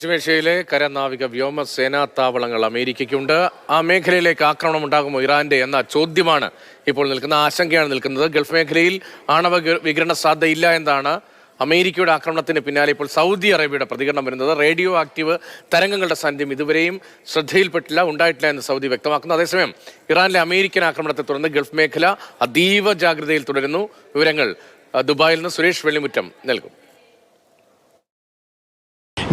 പശ്ചിമേഷ്യയിലെ കരനാവിക വ്യോമസേനാ താവളങ്ങൾ അമേരിക്കയ്ക്കുണ്ട്. ആ മേഖലയിലേക്ക് ആക്രമണം ഉണ്ടാകുമോ ഇറാന്റെ എന്ന ചോദ്യമാണ് ഇപ്പോൾ നിൽക്കുന്ന ആശങ്കയാണ് നിൽക്കുന്നത്. ഗൾഫ് മേഖലയിൽ ആണവ വികിരണ സാധ്യതയില്ല എന്നാണ് അമേരിക്കയുടെ ആക്രമണത്തിന് പിന്നാലെ ഇപ്പോൾ സൗദി അറേബ്യയുടെ പ്രതികരണം വരുന്നത്. റേഡിയോ ആക്റ്റീവ് തരംഗങ്ങളുടെ സാന്നിധ്യം ഇതുവരെയും ശ്രദ്ധയിൽപ്പെട്ടില്ല ഉണ്ടായിട്ടില്ല എന്ന് സൗദി വ്യക്തമാക്കുന്നു. അതേസമയം ഇറാനിലെ അമേരിക്കൻ ആക്രമണത്തെ തുടർന്ന് ഗൾഫ് മേഖല അതീവ ജാഗ്രതയിൽ തുടരുന്നു. വിവരങ്ങൾ ദുബായിൽ നിന്ന് സുരേഷ് വെള്ളിമുറ്റം നൽകും.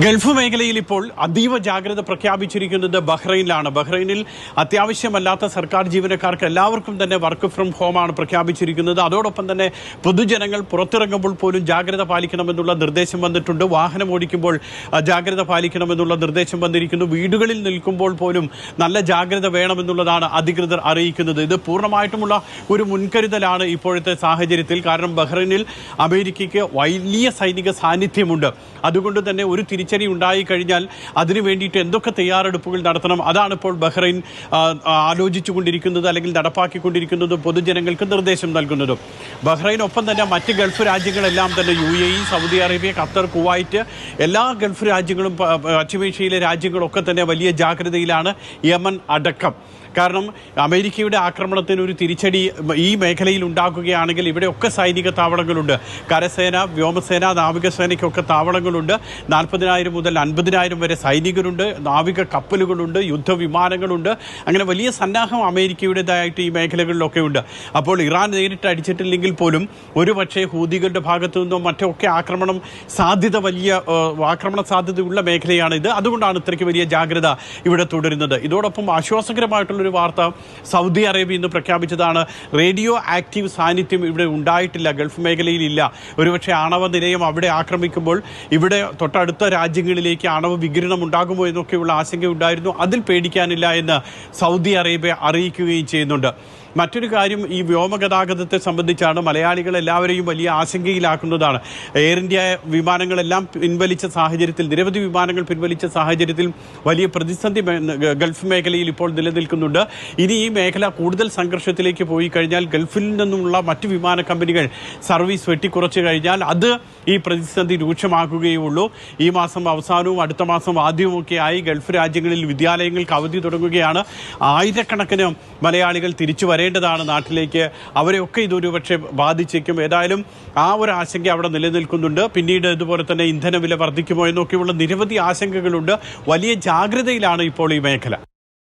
ഗൾഫ് മേഖലയിൽ ഇപ്പോൾ അതീവ ജാഗ്രത പ്രഖ്യാപിച്ചിരിക്കുന്നത് ബഹ്റൈനിലാണ്. ബഹ്റൈനിൽ അത്യാവശ്യമല്ലാത്ത സർക്കാർ ജീവനക്കാർക്ക് എല്ലാവർക്കും തന്നെ വർക്ക് ഫ്രം ഹോമാണ് പ്രഖ്യാപിച്ചിരിക്കുന്നത്. അതോടൊപ്പം തന്നെ പൊതുജനങ്ങൾ പുറത്തിറങ്ങുമ്പോൾ പോലും ജാഗ്രത പാലിക്കണമെന്നുള്ള നിർദ്ദേശം വന്നിട്ടുണ്ട്. വാഹനം ഓടിക്കുമ്പോൾ ജാഗ്രത പാലിക്കണമെന്നുള്ള നിർദ്ദേശം വന്നിരിക്കുന്നു. വീടുകളിൽ നിൽക്കുമ്പോൾ പോലും നല്ല ജാഗ്രത വേണമെന്നുള്ളതാണ് അധികൃതർ അറിയിക്കുന്നത്. ഇത് പൂർണമായിട്ടുമുള്ള ഒരു മുൻകരുതലാണ് ഇപ്പോഴത്തെ സാഹചര്യത്തിൽ. കാരണം ബഹ്റൈനിൽ അമേരിക്കയ്ക്ക് വലിയ സൈനിക സാന്നിധ്യമുണ്ട്. അതുകൊണ്ട് തന്നെ ഒരു തിരിച്ചടി ഉണ്ടായി കഴിഞ്ഞാൽ അതിനു വേണ്ടിയിട്ട് എന്തൊക്കെ തയ്യാറെടുപ്പുകൾ നടത്തണം? അതാണ് ഇപ്പോൾ ബഹ്റൈൻ ആലോചിച്ചുകൊണ്ടിരിക്കുന്നത് അല്ലെങ്കിൽ നടപ്പാക്കിക്കൊണ്ടിരിക്കുന്നതും പൊതുജനങ്ങൾക്ക് നിർദ്ദേശം നൽകുന്നതും. ബഹ്റൈൻ ഒപ്പം തന്നെ മറ്റ് ഗൾഫ് രാജ്യങ്ങളെല്ലാം തന്നെ U A E Saudi Arabia Qatar Kuwait എല്ലാ ഗൾഫ് രാജ്യങ്ങളും പശ്ചിമേഷ്യയിലെ രാജ്യങ്ങളൊക്കെ തന്നെ വലിയ ജാഗ്രതയിലാണ് യമൻ അടക്കം. കാരണം അമേരിക്കയുടെ ആക്രമണത്തിന് ഒരു തിരിച്ചടി ഈ മേഖലയിൽ ഉണ്ടാക്കുകയാണെങ്കിൽ ഇവിടെയൊക്കെ സൈനിക താവളങ്ങളുണ്ട്. കരസേന വ്യോമസേന നാവികസേനയ്ക്കൊക്കെ താവളങ്ങളുണ്ട്. നാൽപ്പതിനായിരം മുതൽ അൻപതിനായിരം വരെ സൈനികരുണ്ട്. നാവിക കപ്പലുകളുണ്ട് യുദ്ധവിമാനങ്ങളുണ്ട്. അങ്ങനെ വലിയ സന്നാഹം അമേരിക്കയുടേതായിട്ട് ഈ മേഖലകളിലൊക്കെ ഉണ്ട് അപ്പോൾ ഇറാൻ നേരിട്ട് അടിച്ചിട്ടില്ലെങ്കിൽ പോലും ഒരു പക്ഷേ ഹൂതികളുടെ ഭാഗത്തു നിന്നോ മറ്റൊക്കെ ആക്രമണം സാധ്യത വലിയ ആക്രമണ സാധ്യതയുള്ള മേഖലയാണ് ഇത്. അതുകൊണ്ടാണ് ഇത്രയ്ക്ക് വലിയ ജാഗ്രത ഇവിടെ തുടരുന്നത്. ഇതോടൊപ്പം ആശ്വാസകരമായിട്ടുള്ളൊരു വാർത്ത സൗദി അറേബ്യ ഇന്ന് പ്രഖ്യാപിച്ചതാണ്. റേഡിയോ ആക്റ്റീവ് സാന്നിധ്യം ഇവിടെ ഉണ്ടായിട്ടില്ല ഗൾഫ് മേഖലയിൽ ഇല്ല. ഒരുപക്ഷെ ആണവ നിലയം അവിടെ ആക്രമിക്കുമ്പോൾ ഇവിടെ തൊട്ടടുത്ത രാജ്യങ്ങളിലേക്ക് ആണവ വികിരണം ഉണ്ടാകുമോ എന്നൊക്കെയുള്ള ആശങ്ക ഉണ്ടായിരുന്നു. അതിൽ പേടിക്കാനില്ല എന്ന് സൗദി അറേബ്യ അറിയിക്കുകയും ചെയ്യുന്നുണ്ട്. മറ്റൊരു കാര്യം ഈ വ്യോമഗതാഗതത്തെ സംബന്ധിച്ചാണ് മലയാളികൾ എല്ലാവരെയും വലിയ ആശങ്കയിലാക്കുന്നതാണ്. എയർ ഇന്ത്യ വിമാനങ്ങളെല്ലാം പിൻവലിച്ച സാഹചര്യത്തിൽ നിരവധി വിമാനങ്ങൾ പിൻവലിച്ച സാഹചര്യത്തിൽ വലിയ പ്രതിസന്ധി ഗൾഫ് മേഖലയിൽ ഇപ്പോൾ നിലനിൽക്കുന്നുണ്ട്. ഇനി ഈ മേഖല കൂടുതൽ സംഘർഷത്തിലേക്ക് പോയി കഴിഞ്ഞാൽ ഗൾഫിൽ നിന്നുമുള്ള മറ്റ് വിമാന കമ്പനികൾ സർവീസ് വെട്ടിക്കുറച്ച് കഴിഞ്ഞാൽ അത് ഈ പ്രതിസന്ധി രൂക്ഷമാകുകയുള്ളൂ ഈ മാസം അവസാനവും അടുത്ത മാസം ആദ്യവുമൊക്കെ ആയി ഗൾഫ് രാജ്യങ്ങളിൽ വിദ്യാലയങ്ങൾക്ക് അവധി തുടങ്ങുകയാണ്. ആയിരക്കണക്കിന് മലയാളികൾ തിരിച്ചു വരേണ്ടതാണ് നാട്ടിലേക്ക്. അവരെയൊക്കെ ഇതൊരു പക്ഷേ ബാധിച്ചേക്കും. ഏതായാലും ആ ഒരു ആശങ്ക അവിടെ നിലനിൽക്കുന്നുണ്ട്. പിന്നീട് ഇതുപോലെ തന്നെ ഇന്ധനവില വർദ്ധിക്കുമോ എന്നൊക്കെയുള്ള നിരവധി ആശങ്കകളുണ്ട്. വലിയ ജാഗ്രതയിലാണ് ഇപ്പോൾ ഈ മേഖല.